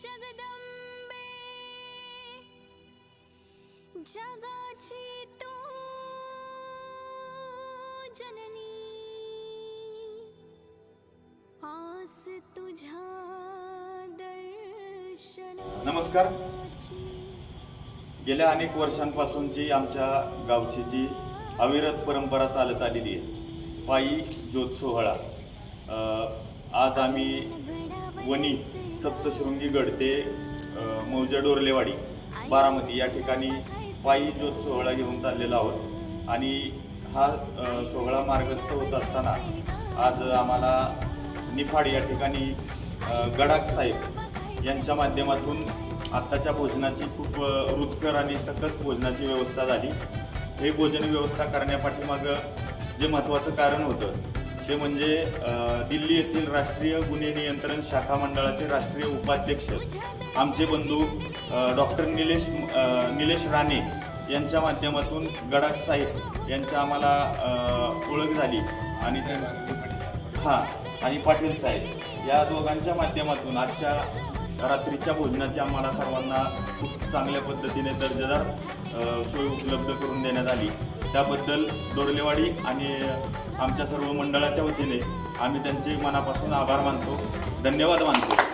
जगदंबे जगाची तू जननी आस तुझ्या दर्शन नमस्कार. गेल्या अनेक वर्षांपासूनची आमच्या गावची जी अविरत परंपरा चालत आलेली आहे पायी ज्योत सोहळा. आज आम्ही वणी सप्तशृंगी गड ते डोरलेवाडी बारामती या ठिकाणी पायी जो सोहळा घेऊन चाललेला आहोत. आणि हा सोहळा मार्गस्थ होत असताना आज आम्हाला निफाड या ठिकाणी गडाक गडाख साहेब यांच्या माध्यमातून आत्ताच्या भोजनाची खूप रुचकर आणि सकस भोजनाची व्यवस्था झाली. हे भोजन व्यवस्था करण्यापाठीमागं जे महत्त्वाचं कारण होतं ते म्हणजे दिल्ली येथील राष्ट्रीय गुन्हे नियंत्रण शाखा मंडळाचे राष्ट्रीय उपाध्यक्ष. आमचे बंधू डॉक्टर निलेश निलेश राणे यांच्या माध्यमातून गडाख साहेब यांच्या आम्हाला ओळख झाली. आणि हां आणि पाटील साहेब. या दोघांच्या माध्यमातून आजच्या रात्रीच्या भोजनाची आम्हाला सर्वांना खूप चांगल्या पद्धतीने दर्जेदार सोय उपलब्ध करून देण्यात आली. त्याबद्दल दोडलेवाडी आणि आमच्या सर्व मंडळाच्या वतीने आम्ही त्यांचे मनापासून आभार मानतो. धन्यवाद मानतो.